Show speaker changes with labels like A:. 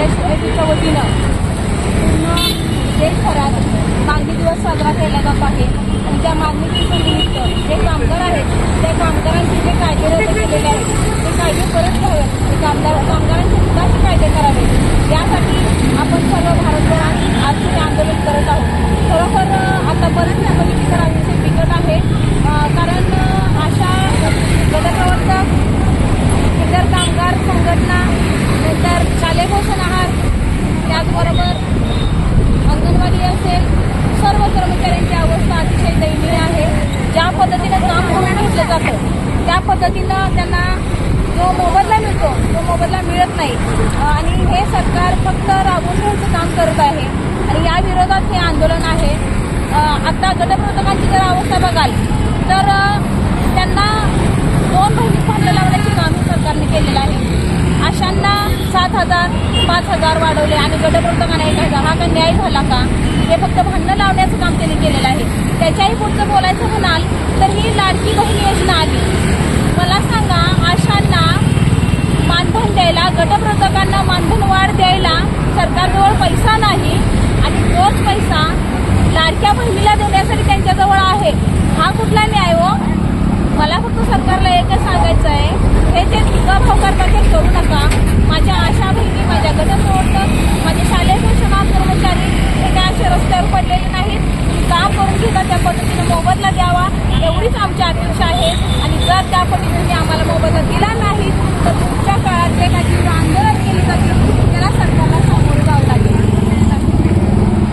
A: आपल्या शिवसेनेच्या वतीनं पूर्ण देशभरात मागणी दिवस साजरा केला जात आहे. आणि त्या मागणी दिवसानिमित्त जे कामगार आहेत त्या कामगारांचे जे कायदे रद्द केलेले आहेत ते कायदे परत घ्यावेत. ते कामगार कामगारांचे घेतलं जातं त्या पद्धतीनं त्यांना जो मोबदला मिळतो तो मोबदला मिळत नाही. आणि हे सरकार फक्त राबून घ्यायचं काम करत आहे. आणि या विरोधात हे आंदोलन आहे. आता गटप्रवर्तकांची जर अवस्था बघाल तर त्यांना दोन महिने भांडं लावण्याचे काम सरकारने केलेलं आहे अशांना सात हजार पाच हजार वाढवले आणि गटप्रवर्तकांना एक हजार. हा का न्याय झाला का? हे फक्त भांडणं लावण्याचं काम त्यांनी केलेलं आहे. त्याच्याही पुढचं बोलायचं म्हणाल हा कुठला न्याय हो? मला फक्त सरकारला एकच सांगायचं आहे. हे जे भाव करतात ते करू नका. माझ्या आशा बहिणी माझ्या गटक माझे शालेय शिक्षणा कर्मचारी हे त्यांचे रस्त्यावर पडलेले नाहीत. काम करून घेता त्या पद्धतीने मोबदला द्यावा. एवढीच आमची अपेक्षा आहे. आणि जर त्या पद्धतीने आम्हाला